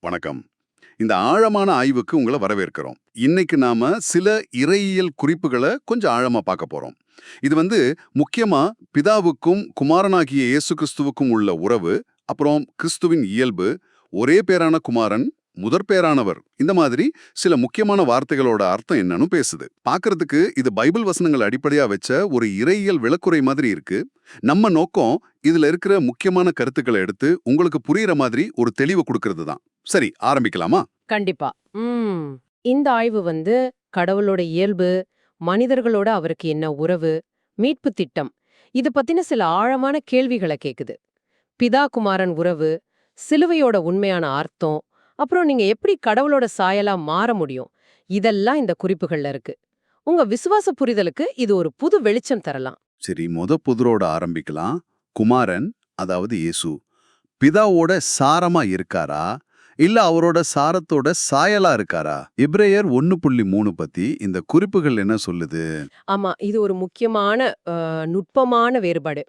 வணக்கம். இந்த ஆழமான ஆய்வுக்கு உங்களை வரவேற்கிறோம். இன்னைக்கு நாம சில இறையியல் குறிப்புகளை கொஞ்சம் ஆழமா பார்க்க போறோம். இது வந்து முக்கியமா பிதாவுக்கும் குமாரனாகிய இயேசு கிறிஸ்துவுக்கும் உள்ள உறவு அப்புறம் கிறிஸ்துவின் இயல்பு ஒரே பேரான குமாரன் முதற்பேரானவர் இந்த மாதிரி சில முக்கியமான வார்த்தைகளோட அர்த்தம் என்னன்னு பேசுது. பார்க்கறதுக்கு இது பைபிள் வசனங்கள் அடிப்படையா வச்ச ஒரு இறையியல் விளக்குறை மாதிரி இருக்கு. நம்ம நோக்கம் இதுல இருக்கிற முக்கியமான கருத்துக்களை எடுத்து உங்களுக்கு புரியுற மாதிரி ஒரு தெளிவு கொடுக்கறது தான். சரி ஆரம்பிக்கலாமா? கண்டிப்பா. இந்த ஆய்வு வந்து கடவுளோட இயல்பு மனிதர்களோட அவருக்கு என்ன உறவு மீட்பு திட்டம் இது பத்தின சில ஆழமான கேள்விகளை கேக்குது. பிதா குமாரன் உறவு சிலுவையோட உண்மையான அர்த்தம் அப்புறம் நீங்க எப்படி கடவுளோட சாயலா மாற முடியும்? இதெல்லாம் இந்த குறிப்புகள்ல இருக்கு. உங்க விசுவாச புரிதலுக்கு இது ஒரு புது வெளிச்சம் தரலாம். சரி மொத புதிரோட ஆரம்பிக்கலாம். குமாரன் அதாவது இயேசு. பிதாவோட சாரமா இருக்காரா? இல்ல அவரோட சாரத்தோட சாயலா இருக்காரா? இப்ரேயர் ஒன்னு புள்ளி மூணு பத்தி இந்த குறிப்புகள் என்ன சொல்லுது? ஆமா இது ஒரு முக்கியமான நுட்பமான வேறுபாடு.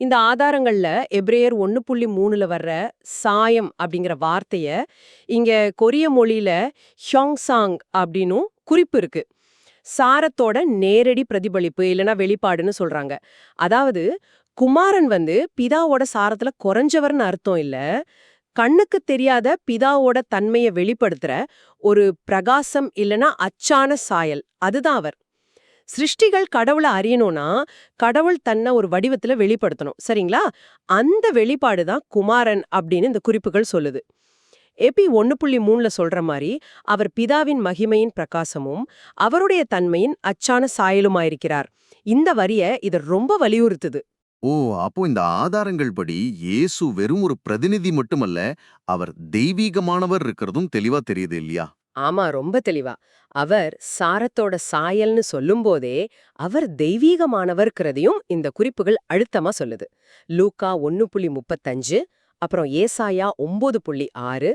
இந்த ஆதாரங்கள்ல எப்ரேயர் ஒன்னு புள்ளி மூணுல வர்ற சாயம் அப்படிங்கிற வார்த்தைய இங்க கொரிய மொழியில ஹியோங்சாங் அப்படின்னும் குறிப்பு இருக்கு. சாரத்தோட நேரடி பிரதிபலிப்பு இல்லனா வெளிப்பாடுன்னு சொல்றாங்க. அதாவது குமாரன் வந்து பிதாவோட சாரத்துல குறைஞ்சவர்னு அர்த்தம் இல்ல. கண்ணுக்கு தெரியாத பிதாவோட தன்மையை வெளிப்படுத்துற ஒரு பிரகாசம் இல்லனா அச்சான சாயல். அதுதான் அவர். சிருஷ்டிகள் கடவுளை அறியணும்னா கடவுள் தன்னை ஒரு வடிவத்துல வெளிப்படுத்தணும். சரிங்களா? அந்த வெளிப்பாடு தான் குமாரன் அப்படின்னு இந்த குறிப்புகள் சொல்லுது. எபி ஒன்னு புள்ளி மூணில் சொல்ற மாதிரி அவர் பிதாவின் மகிமையின் பிரகாசமும் அவருடைய தன்மையின் அச்சான சாயலுமாயிருக்கிறார். இந்த வரிய இது ரொம்ப வலியுறுத்துது. ஓ அப்போ இந்த ஆதாரங்கள் படி இயேசு வெறும் ஒரு பிரதிநிதி மட்டுமல்ல அவர் தெய்வீகமானவர் இருக்கிறதும் தெளிவா தெரியுது இல்லையா? ஆமா ரொம்ப தெளிவா. அவர் சாரத்தோட சாயல்னு சொல்லும்போதே அவர் தெய்வீகமானவர்க்கிறதையும் இந்த குறிப்புகள் அழுத்தமா சொல்லுது. லூக்கா ஒன்னு புள்ளி முப்பத்தஞ்சு அப்புறம் ஏசாயா ஒன்பது புள்ளி ஆறு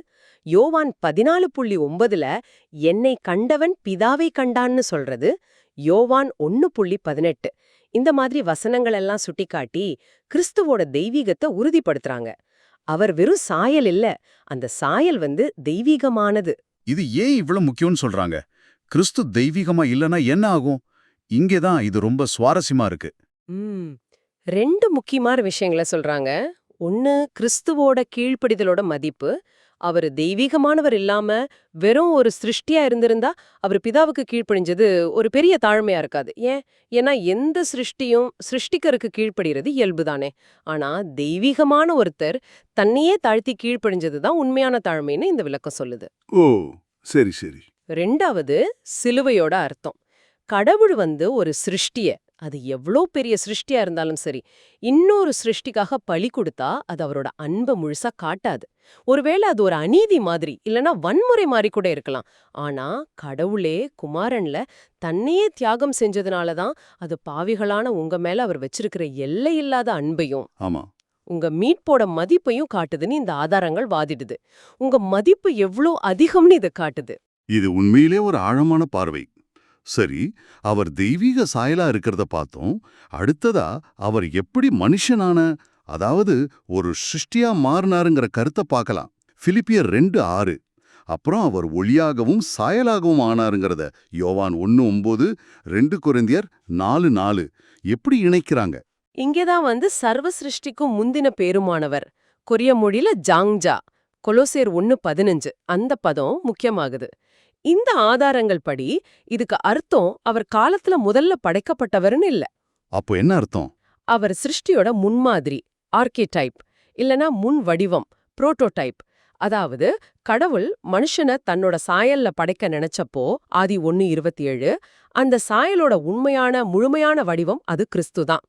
யோவான் பதினாலு புள்ளி ஒன்பதுல என்னை கண்டவன் பிதாவை கண்டான்னு சொல்றது யோவான் ஒன்னு புள்ளி பதினெட்டு. இந்த மாதிரி வசனங்கள் எல்லாம் சுட்டிக்காட்டி கிறிஸ்துவோட தெய்வீகத்தை உறுதிப்படுத்துறாங்க. அவர் வெறும் சாயல் இல்ல அந்த சாயல் வந்து தெய்வீகமானது. இது ஏன் இவ்வளவு முக்கியம்னு சொல்றாங்க? கிறிஸ்து தெய்வீகமா இல்லனா என்ன ஆகும்? இங்கேதான் இது ரொம்ப சுவாரஸ்யமா இருக்கு. ரெண்டு முக்கியமான விஷயங்களை சொல்றாங்க. ஒன்னு கிறிஸ்துவோட கீழ்ப்படிதலோட மதிப்பு. அவர் தெய்வீகமானவர் இல்லாம வெறும் ஒரு சிருஷ்டியா இருந்திருந்தா அவர் பிதாவுக்கு கீழ்ப்படிஞ்சது ஒரு பெரிய தாழ்மையா இருக்காது. ஏன்? ஏன்னா எந்த சிருஷ்டியும் சிருஷ்டிக்கருக்கு கீழ்ப்படிறது இயல்புதானே. ஆனா தெய்வீகமான ஒருத்தர் தன்னையே தாழ்த்தி கீழ்ப்படிஞ்சது தான் உண்மையான தாழ்மைன்னு இந்த விளக்கம் சொல்லுது. ஓ சரி சரி. ரெண்டாவது சிலுவையோட அர்த்தம். கடவுள் வந்து ஒரு சிருஷ்டிய அது எவ்வளோ பெரிய சிருஷ்டியா இருந்தாலும் சரி இன்னொரு சிருஷ்டிக்காக பழி கொடுத்தா அது அவரோட அன்பை முழுசா காட்டாது. ஒருவேளை அது ஒரு அநீதி மாதிரி இல்லனா வன்முறை மாதிரி கூட இருக்கலாம். ஆனா கடவுளே குமாரன்ல தன்னையே தியாகம் செஞ்சதுனால தான் அது பாவிகளான உங்க மேல அவர் வச்சிருக்கிற எல்லையில்லாத அன்பையும் ஆமா. உங்க மீட்போட மதிப்பையும் காட்டுதுன்னு இந்த ஆதாரங்கள் வாதிடுது. உங்க மதிப்பு எவ்வளோ அதிகம்னு இது காட்டுது. இது உண்மையிலே ஒரு ஆழமான பார்வை. சரி அவர் தெய்வீக சாயலா இருக்கிறத பார்த்தோம். அடுத்ததா அவர் எப்படி மனுஷனான அதாவது ஒரு சிருஷ்டியா மாறினாருங்கிற கருத்தை பார்க்கலாம். பிலிப்பியர் ரெண்டு ஆறு. அப்புறம் அவர் ஒளியாகவும் சாயலாகவும் ஆனாருங்கிறத யோவான் ஒன்னு ஒம்பது ரெண்டு குருந்தியர் நாலு நாலு. எப்படி இணைக்கிறாங்க? இங்கேதான் வந்து சர்வ சிருஷ்டிக்கும் முந்தின பேருமானவர். கொரிய மொழியில ஜாங்ஜா. கொலோசேர் ஒன்னு பதினஞ்சு. அந்த பதம் முக்கியமாகுது. இந்த ஆதாரங்கள் படி இதுக்கு அர்த்தம் அவர் காலத்துல முதல்ல படைக்கப்பட்டவர்னு இல்ல. அப்போ என்ன அர்த்தம்? அவர் சிருஷ்டியோட முன்மாதிரி ஆர்கிடைப் இல்லனா முன் வடிவம் புரோட்டோடைப் அதாவது கடவுள் மனுஷனை தன்னோட சாயல்ல படைக்க நினைச்சப்போ ஆதி ஒன்னு இருபத்தி ஏழு அந்த சாயலோட உண்மையான முழுமையான வடிவம் அது கிறிஸ்து தான்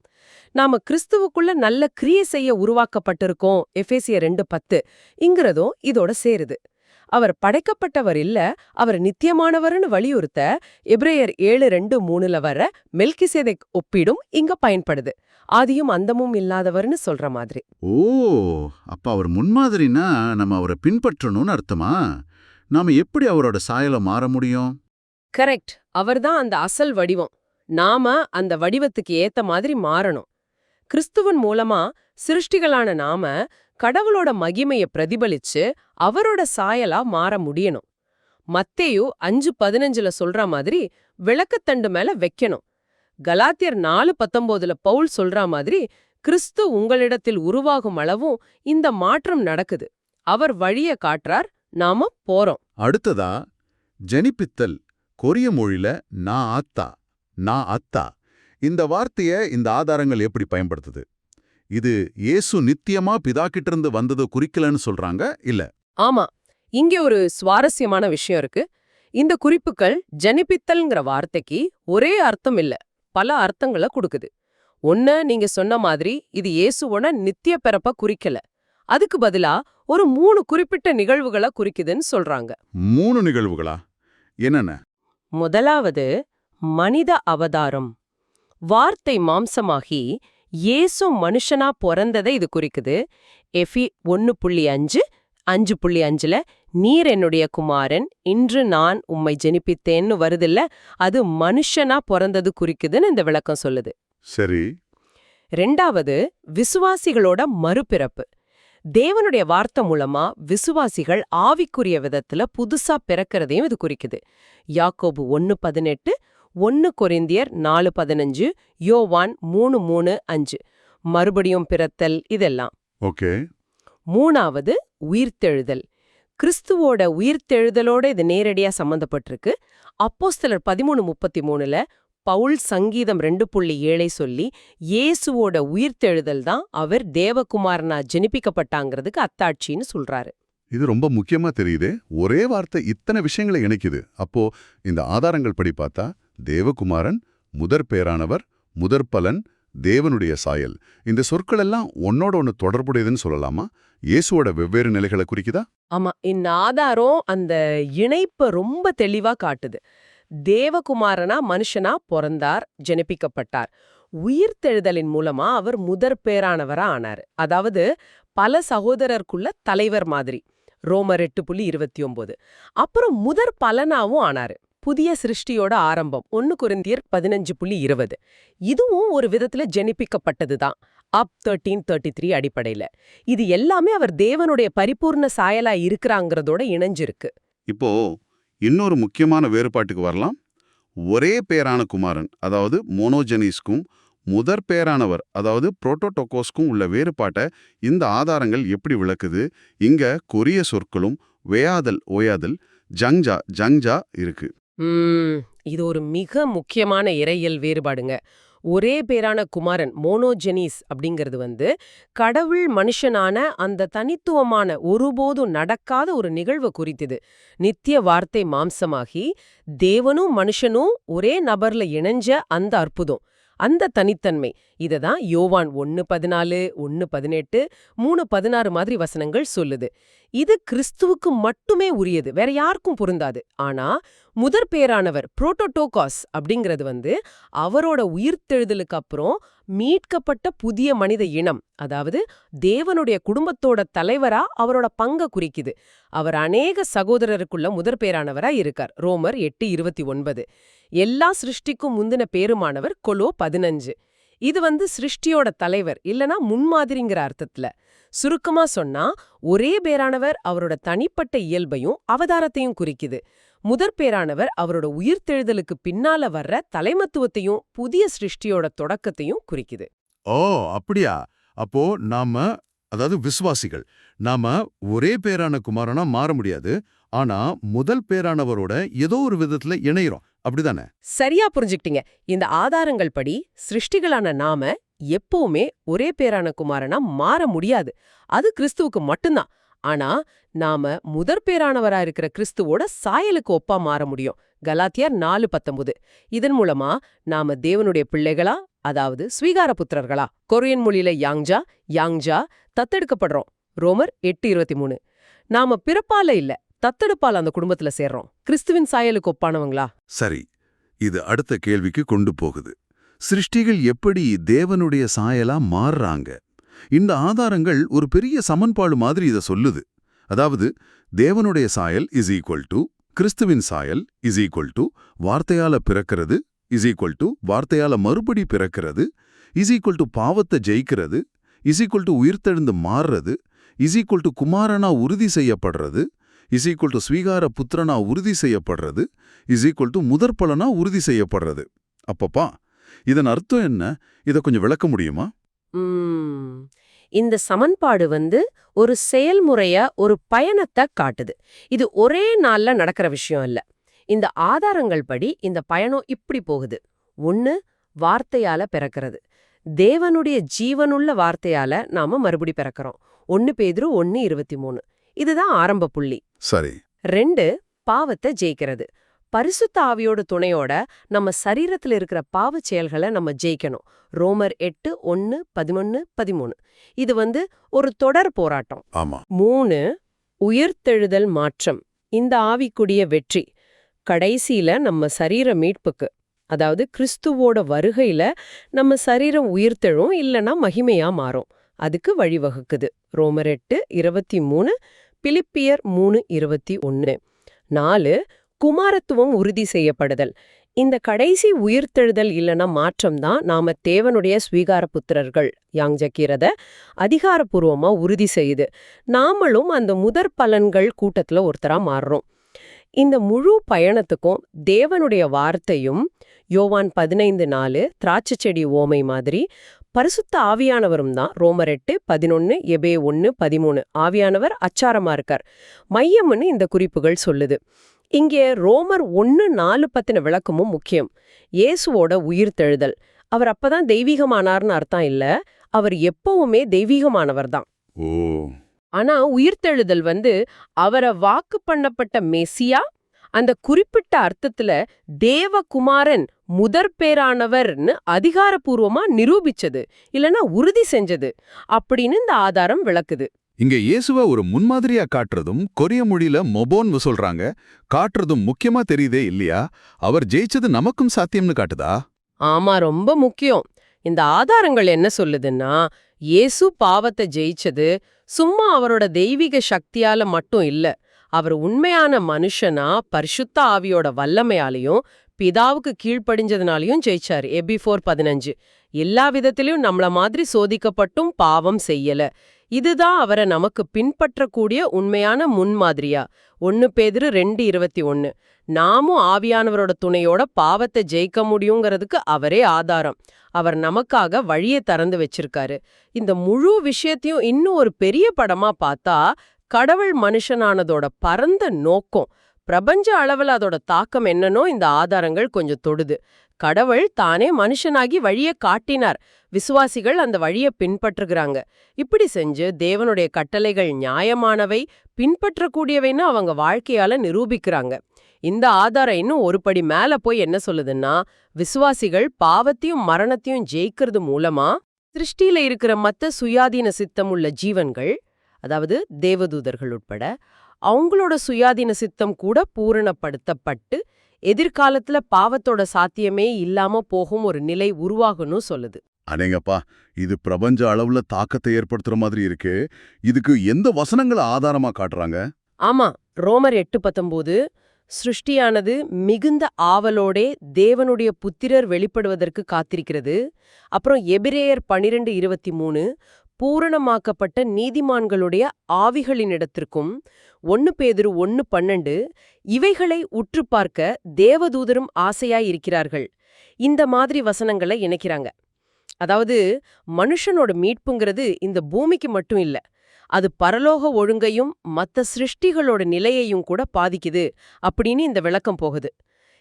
நாம கிறிஸ்துவுக்குள்ள நல்ல கிரியை செய்ய உருவாக்கப்பட்டிருக்கோம் எஃபேசிய ரெண்டு பத்து இங்கிறதும் இதோட சேருது. அவர் படைக்கப்பட்டவர் இல்ல அவர் நித்தியமானவர்னு வலியுறுத்த எப்ரேயர் ஏழு ரெண்டு மூணுல வர மெல்கிசேதெக் ஒப்பிடும் இங்க பயன்படுது. ஆதியும் அந்தமும் இல்லாதவர்னு சொல்ற மாதிரி. ஓ அப்ப அவர் முன்மாதிரினா நம்ம அவரை பின்பற்றணும்னு அர்த்தமா? நாம எப்படி அவரோட சாயலை மாற முடியும்? கரெக்ட். அவர்தான் அந்த அசல் வடிவம். நாம அந்த வடிவத்துக்கு ஏத்த மாதிரி மாறணும். கிறிஸ்துவன் மூலமா சிருஷ்டிகளான நாம கடவுளோட மகிமைய பிரதிபலிச்சு அவரோட சாயலா மாற முடியணும். மத்தேயு அஞ்சு பதினஞ்சுல சொல்ற மாதிரி விளக்கத்தண்டு மேல வைக்கணும். கலாத்தியர் நாலு பத்தொம்போதுல பவுல் சொல்ற மாதிரி கிறிஸ்து உங்களிடத்தில் உருவாகும் அளவும் இந்த மாற்றம் நடக்குது. அவர் வழிய காட்டுறார் நாம போறோம். அடுத்ததா ஜனிப்பித்தல் கொரிய மொழியில நா ஆத்தா நா அத்தா இந்த வார்த்தைய இந்த ஆதாரங்கள் எப்படி பயன்படுத்துது? இது இயேசு நித்தியமா பிதாக்கிட்ட இருந்து வந்தது குறிக்கலன்னு சொல்றாங்க இல்ல? ஆமா. இங்க ஒரு சுவாரஸ்யமான விஷயம் இருக்கு. இந்த குறிப்புகள் ஜனிப்பித்தல்ங்கிற வார்த்தைக்கு ஒரே அர்த்தம் இல்ல. பல அர்த்தங்களை கொடுக்குது. ஒண்ணு நீங்க சொன்ன மாதிரி இது இயேசுவோட நித்திய பிறப்ப குறிக்கல. அதுக்கு பதிலா ஒரு மூணு குறிப்பிட்ட நிகழ்வுகளை குறிக்குதுன்னு சொல்றாங்க. மூணு நிகழ்வுகளா? என்னென்ன? முதலாவது மனித அவதாரம். வார்த்தை மாம்சமாகி இயேசு மனுஷனா பிறந்ததை இது குறிக்குது. எஃபி ஒன்னு புள்ளி அஞ்சு அஞ்சு புள்ளி அஞ்சுல நீர் என்னுடைய குமாரன் இன்று நான் உம்மை ஜெனிப்பித்தேன்னு வருதில்ல அது மனுஷனா பிறந்தது குறிக்குதுன்னு இந்த விளக்கம் சொல்லுது. சரி. ரெண்டாவது விசுவாசிகளோட மறுபிறப்பு. தேவனுடைய வார்த்தை மூலமா விசுவாசிகள் ஆவிக்குரிய விதத்துல புதுசா பிறக்கிறதையும் இது குறிக்குது. யாக்கோபு ஒன்னு பதினெட்டு ஒன்னு கொரிந்தியர் நாலு பதினஞ்சு யோவான் மூணு மூணு அஞ்சு. மறுபடியும் பிறத்தல் இதெல்லாம். ஓகே. மூணாவது உயிர்த்தெழுதல். கிறிஸ்துவோட உயிர்த்தெழுதலோட இது நேரடியா சம்பந்தப்பட்டிருக்கு. அப்போஸ்தலர் பதிமூணு முப்பத்தி மூணுல பவுல் சங்கீதம் ரெண்டு புள்ளி ஏழை சொல்லி இயேசுவோட உயிர்த்தெழுதல் தான் அவர் தேவகுமாரனா ஜெனிப்பிக்கப்பட்டாங்கிறதுக்கு அத்தாட்சின்னு சொல்றாரு. இது ரொம்ப முக்கியமா தெரியுதே. ஒரே வார்த்தை இத்தனை விஷயங்களை இணைக்குது. அப்போ இந்த ஆதாரங்கள் படி பார்த்தா தேவகுமாரன் முதற் பேரானவர் முதற் பலன் தேவனுடைய சாயல். இந்த சொற்கள் எல்லாம் ஒன்னோட ஒன்று தொடர்புடையதுன்னு சொல்லலாமா? இயேசுவோட வெவ்வேறு நிலைகளை குறிக்குதா? ஆமா இந்த ஆதாரம் அந்த இணைப்பை ரொம்ப தெளிவா காட்டுது. தேவகுமாரனா மனுஷனா பிறந்தார் ஜெனிப்பிக்கப்பட்டார். உயிர்த்தெழுதலின் மூலமா அவர் முதற் பேரானவரா ஆனாரு. அதாவது பல சகோதரருக்குள்ள தலைவர் மாதிரி. ரோமர் எட்டு புள்ளி இருபத்தி ஒன்பது அப்புறம் முதற் பலனாவும் ஆனாரு. புதிய சிருஷ்டியோட ஆரம்பம் ஒன்னு குருந்தியர் பதினஞ்சு புள்ளி இருபது. இதுவும் ஒரு விதத்துல ஜெனிப்பிக்கப்பட்டதுதான். அப் தேர்ட்டீன் தேர்ட்டி த்ரீ அடிப்படையில. இது எல்லாமே அவர் தேவனுடைய பரிபூர்ண சாயலா இருக்கிறாங்கிறதோட இணைஞ்சிருக்கு. இப்போ இன்னொரு முக்கியமான வேறுபாட்டுக்கு வரலாம். ஒரே பேரான குமாரன் அதாவது மோனோஜெனிஸ்க்கும் முதற் பேரானவர் அதாவது புரோட்டோடோகோஸ்க்கும் உள்ள வேறுபாட்டை இந்த ஆதாரங்கள் எப்படி விளக்குது? இங்க கொரிய சொற்களும் வேயாதல் ஓயாதல் ஜங்ஜா ஜங்ஜா இருக்கு. ம், இது ஒரு மிக முக்கியமான இறையியல் வேறுபாடுங்க. ஒரே பேரான குமாரன் மோனோஜெனிஸ் அப்படிங்கிறது வந்து கடவுள் மனுஷனான அந்த தனித்துவமான ஒருபோதும் நடக்காத ஒரு நிகழ்வு குறித்தது. நித்திய வார்த்தை மாம்சமாகி தேவனும் மனுஷனும் ஒரே நபர்ல இணைஞ்ச அந்த அற்புதம் அந்த தனித்தன்மை. இததான் யோவான் ஒன்னு பதினாலு ஒன்னு பதினெட்டு மூணு பதினாறு மாதிரி வசனங்கள் சொல்லுது. இது கிறிஸ்துவுக்கு மட்டுமே உரியது. வேற யாருக்கும் பொருந்தாது. ஆனா முதற் பேரானவர் புரோட்டோடோகாஸ் அப்படிங்கிறது வந்து அவரோட உயிர்த்தெழுதலுக்கு அப்புறம் மீட்கப்பட்ட புதிய மனித இனம். அதாவது தேவனுடைய குடும்பத்தோட தலைவரா அவரோட பங்க குறிக்குது. அவர் அநேக சகோதரருக்குள்ள முதற் பேரானவரா இருக்கார். ரோமர் எட்டு இருபத்தி ஒன்பது. எல்லா சிருஷ்டிக்கும் முந்தின பேருமானவர் கொலோ பதினஞ்சு. இது வந்து சிருஷ்டியோட தலைவர் இல்லனா முன்மாதிரிங்கிற அர்த்தத்துல. சுருக்கமா சொன்னா ஒரே பேரானவர் அவரோட தனிப்பட்ட இயல்பையும் அவதாரத்தையும் குறிக்குது. முதற் பேரானவர் அவரோட உயிர்த்தெழுதலுக்கு பின்னால வர்ற தலைமத்துவத்தையும் புதிய சிருஷ்டியோட தொடக்கத்தையும் குறிக்குது. ஓ அப்படியா? அப்போ நாம அதாவது விசுவாசிகள் நாம ஒரே பேரான குமாரனா மாற முடியாது. ஆனா முதல் பேரானவரோட ஏதோ ஒரு விதத்துல இணையிறோம். அப்படிதானே? சரியா புரிஞ்சுக்கிட்டீங்க. இந்த ஆதாரங்கள் படி சிருஷ்டிகளான நாம எப்பவுமே ஒரே பேரான குமாரனா மாற முடியாது. அது கிறிஸ்துவுக்கு மட்டும்தான். ஆனா நாம முதற் பேரானவரா இருக்கிற கிறிஸ்துவோட சாயலுக்கு ஒப்பா மாற முடியும். கலாத்தியார் நாலு பத்தொன்பது. இதன் மூலமா நாம தேவனுடைய பிள்ளைகளா அதாவது ஸ்வீகார புத்திரர்களா கொரியன் மொழியில யாங்ஜா யாங்ஜா தத்தெடுக்கப்படுறோம். ரோமர் எட்டு இருபத்தி மூணு. நாம பிறப்பால இல்ல. தத்தெடுப்பால் அந்த குடும்பத்துல சேர்றோம். கிறிஸ்துவின் சாயலுக்கு ஒப்பானவங்களா? சரி இது அடுத்த கேள்விக்கு கொண்டு போகுது. சிருஷ்டிகள் எப்படி தேவனுடைய சாயலா மாறுறாங்க? இந்த ஆதாரங்கள் ஒரு பெரிய சமன்பாடு மாதிரி இத சொல்லுது. அதாவது தேவனுடைய சாயல் இஸ் ஈக்குவல் டு கிறிஸ்துவின் சாயல் இஸ் ஈக்குவல் டு வார்த்தையால பிறக்கிறது இஸ் ஈக்குவல் டு வார்த்தையால மறுபடி பிறக்கிறது இஸ் ஈக்குவல் டு பாவத்தை ஜெயிக்கிறது இஸ் ஈக்குவல் டு உயிர்த்தெழுந்து மாறுறது இஸ் ஈக்குவல் டு குமாரனா உறுதி செய்யப்படுறது இஸ் ஈக்குவல் டு ஸ்வீகார புத்திரனா உறுதி செய்யப்படுறது இஸ் ஈக்குவல் டு முதற்பலனா உறுதி செய்யப்படுறது. அப்பப்பா இதன் அர்த்தம் என்ன? இதை கொஞ்சம் விளக்க முடியுமா? இந்த சமன்பாடு வந்து ஒரு செயல்முறைய ஒரு பயணத்தை காட்டுது. இது ஒரே நாள்ல நடக்கிற விஷயம் இல்ல. இந்த ஆதாரங்கள் படி இந்த பயணம் இப்படி போகுது. ஒன்னு வார்த்தையால பிறக்கிறது. தேவனுடைய ஜீவனுள்ள வார்த்தையால நாம மறுபடி பிறக்கிறோம். ஒன்னு பேதுரு ஒன்னு இருபத்தி மூணு. இதுதான் ஆரம்ப புள்ளி. சரி. ரெண்டு பாவத்தை ஜெயிக்கிறது. பரிசுத்த ஆவியோட துணையோட நம்ம சரீரத்துல இருக்கிற பாவச் செயல்களை நம்ம ஜெயிக்கணும். ரோமர் எட்டு ஒன்னு பதினொன்னு பதிமூணு. இது வந்து ஒரு தொடர் போராட்டம். மூணு உயிர்த்தெழுதல் மாற்றம். இந்த ஆவிக்குடிய வெற்றி கடைசியில நம்ம சரீர மீட்புக்கு. அதாவது கிறிஸ்துவோட வருகையில நம்ம சரீரம் உயிர்த்தெழும் இல்லனா மகிமையா மாறும். அதுக்கு வழிவகுக்குது. ரோமர் எட்டு இருபத்தி மூணு பிலிப்பியர் மூணு இருபத்தி ஒன்று நாலு குமாரத்துவம் உறுதி செய்யப்படுதல். இந்த கடைசி உயிர்த்தெழுதல் இல்லனா மாற்றம் தான் நாம தேவனுடைய ஸ்வீகார புத்திரர்கள் யாங்ஜக்கிறத அதிகாரப்பூர்வமா உறுதி செய்யுது. நாமளும் அந்த முதற் பலன்கள் கூட்டத்துல ஒருத்தரா மாறுறோம். இந்த முழு பயணத்துக்கும் தேவனுடைய வார்த்தையும் யோவான் பதினைந்து நாலு திராட்சை செடி ஓமை மாதிரி பரிசுத்த ஆவியானவரும் தான். ரோமர் எட்டு பதினொன்னு எபே ஒன்னு பதிமூணு. ஆவியானவர் அச்சாரமா இருக்கார். மையம்னு இந்த குறிப்புகள் சொல்லுது. இங்கே ரோமர் ஒன்னு நாலு பத்தின விளக்கமும் முக்கியம். இயேசுவோட உயிர்த்தெழுதல் அவர் அப்பதான் தெய்வீகமானார்னு அர்த்தம் இல்ல. அவர் எப்பவுமே தெய்வீகமானவர் தான். ஆனா உயிர்த்தெழுதல் வந்து அவரை வாக்கு பண்ணப்பட்ட மெசியா அந்த குறிப்பிட்ட அர்த்தத்துல தேவகுமாரன் முதற் பேரானவர்னு அதிகாரப்பூர்வமா நிரூபிச்சது இல்லனா உறுதி செஞ்சது அப்படின்னு இந்த ஆதாரம் விளக்குது. இங்க இயேசுவ ஒரு முன்மாதிரியா காட்டுறதும் கொரிய மொழியில மொபோன்னு சொல்றாங்க காட்டுறதும் முக்கியமா தெரியுதே இல்லையா? அவர் ஜெயிச்சது நமக்கும் சாத்தியம்னு காட்டுதா? ஆமா ரொம்ப முக்கியம். இந்த ஆதாரங்கள் என்ன சொல்லுதுன்னா இயேசு பாவத்தை ஜெயிச்சது சும்மா அவரோட தெய்வீக சக்தியால மட்டும் இல்ல அவர் உண்மையான மனுஷனா பரிசுத்த ஆவியோட வல்லமையாலையும் பிதாவுக்கு கீழ்ப்படிஞ்சதுனாலையும் ஜெயிச்சாரு. எபி ஃபோர் பதினஞ்சு. எல்லா விதத்திலையும் நம்மள மாதிரி சோதிக்கப்பட்டும் பாவம் செய்யல. இதுதான் அவரை நமக்கு பின்பற்றக்கூடிய உண்மையான முன்மாதிரியா. ஒன்னு பேதிரு ரெண்டு இருபத்தி ஒன்னு. நாமும் ஆவியானவரோட துணையோட பாவத்தை ஜெயிக்க முடியுங்கிறதுக்கு அவரே ஆதாரம். அவர் நமக்காக வழியை திறந்து வச்சிருக்காரு. இந்த முழு விஷயத்தையும் இன்னும் ஒரு பெரிய படமா பார்த்தா கடவுள் மனுஷனானதோட பரந்த நோக்கம். பிரபஞ்ச அளவில் அதோட தாக்கம் என்னன்னோ இந்த ஆதாரங்கள் கொஞ்சம் தொடுது. கடவுள் தானே மனுஷனாகி வழியை காட்டினார். விசுவாசிகள் அந்த வழியை பின்பற்றுகிறாங்க. இப்படி செஞ்சு தேவனுடைய கட்டளைகள் நியாயமானவை பின்பற்றக்கூடியவைன்னு அவங்க வாழ்க்கையால நிரூபிக்கிறாங்க. இந்த ஆதாரம் இன்னும் ஒரு படி மேல போய் என்ன சொல்லுதுன்னா விசுவாசிகள் பாவத்தையும் மரணத்தையும் ஜெயிக்கிறது மூலமா சிருஷ்டியில இருக்கிற மத்த சுயாதீன சித்தம் உள்ள ஜீவன்கள் அதாவது தேவதூதர்கள் உட்பட அவங்களோட சுயாதீன சித்தம் கூட பூரணப்படுத்தப்பட்டு எதிர்காலத்துல பாவத்தோட சாத்தியமே இல்லாம போகும் ஒரு நிலை உருவாகணும் சொல்லுது. அடேங்கப்பா இது பிரபஞ்ச அளவுல தாக்கத்தை ஏற்படுத்துற மாதிரி இருக்கு. இதுக்கு எந்த வசனங்களை ஆதாரமா காட்டுறாங்க? ஆமா ரோமர் எட்டு பத்தொம்போது சிருஷ்டியானது மிகுந்த ஆவலோடே தேவனுடைய புத்திரர் வெளிப்படுவதற்கு காத்திருக்கிறது. அப்புறம் எபிரேயர் பனிரெண்டு இருபத்தி மூணு பூரணமாக்கப்பட்ட நீதிமான்களுடைய ஆவிகளினிடத்திற்கும் ஒன்னு பேதிரு ஒன்னு பன்னெண்டு இவைகளை உற்று பார்க்க தேவதூதரும் ஆசையாயிருக்கிறார்கள். இந்த மாதிரி வசனங்களை இணைக்கிறாங்க. அதாவது மனுஷனோட மீட்புங்கிறது இந்த பூமிக்கு மட்டும் இல்ல அது பரலோக ஒழுங்கையும் மத்த சிருஷ்டிகளோட நிலையையும் கூட பாதிக்குது அப்படின்னு இந்த விளக்கம் போகுது.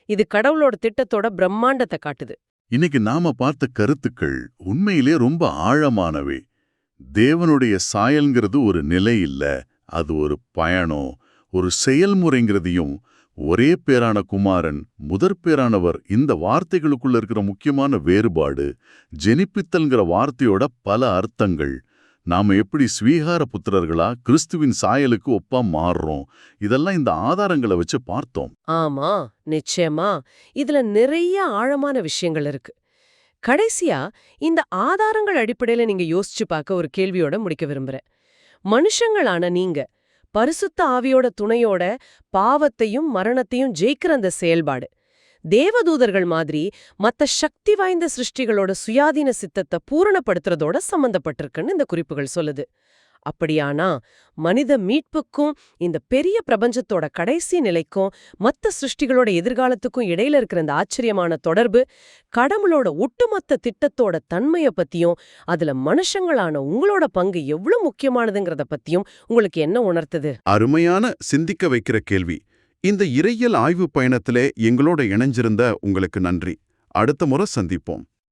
இது கடவுளோட திட்டத்தோட பிரம்மாண்டத்தை காட்டுது. இன்னைக்கு நாம பார்த்த கருத்துக்கள் உண்மையிலே ரொம்ப ஆழமானவை. தேவனுடைய சாயல்ங்கிறது ஒரு நிலை இல்ல. அது ஒரு பயணம். ஒரு செயல்முறைங்கிறதையும் ஒரே பேரான குமாரன் முதற் பேரானவர் இந்த வார்த்தைகளுக்குள்ள இருக்கிற முக்கியமான வேறுபாடு ஜெனிப்பித்தல்ங்கிற வார்த்தையோட பல அர்த்தங்கள். நாம எப்படி ஸ்வீகார புத்திரர்களா கிறிஸ்துவின் சாயலுக்கு ஒப்பா மாறுறோம். இதெல்லாம் இந்த ஆதாரங்களை வச்சு பார்த்தோம். ஆமா நிச்சயமா. இதுல நிறைய ஆழமான விஷயங்கள் இருக்கு. கடைசியா இந்த ஆதாரங்கள் அடிப்படையில நீங்க யோசிச்சு பார்க்க ஒரு கேள்வியோட முடிக்க விரும்புறேன். மனுஷங்களான நீங்க பரிசுத்த ஆவியோட துணையோட பாவத்தையும் மரணத்தையும் ஜெயிக்கிற அந்த செயல்பாடு தேவதூதர்கள் மாதிரி மத்த சக்தி வாய்ந்த சிருஷ்டிகளோட சுயாதீன சித்தத்தை பூரணப்படுத்துறதோட சம்பந்தப்பட்டிருக்குன்னு இந்த குறிப்புகள் சொல்லுது. அப்படியானா மனித மீட்புக்கும் இந்த பெரிய பிரபஞ்சத்தோட கடைசி நிலைக்கும் மத்த சிருஷ்டிகளோட எதிர்காலத்துக்கும் இடையில இருக்கிற இந்த ஆச்சரியமான தொடர்பு கடவுளோட ஒட்டுமொத்த திட்டத்தோட தன்மைய பத்தியும் அதுல மனுஷங்களான உங்களோட பங்கு எவ்வளவு முக்கியமானதுங்கிறத பத்தியும் உங்களுக்கு என்ன உணர்த்துது? அருமையான சிந்திக்க வைக்கிற கேள்வி. இந்த இறையியல் ஆய்வு பயணத்திலே எங்களோட இணைஞ்சிருந்த உங்களுக்கு நன்றி. அடுத்த முறை சந்திப்போம்.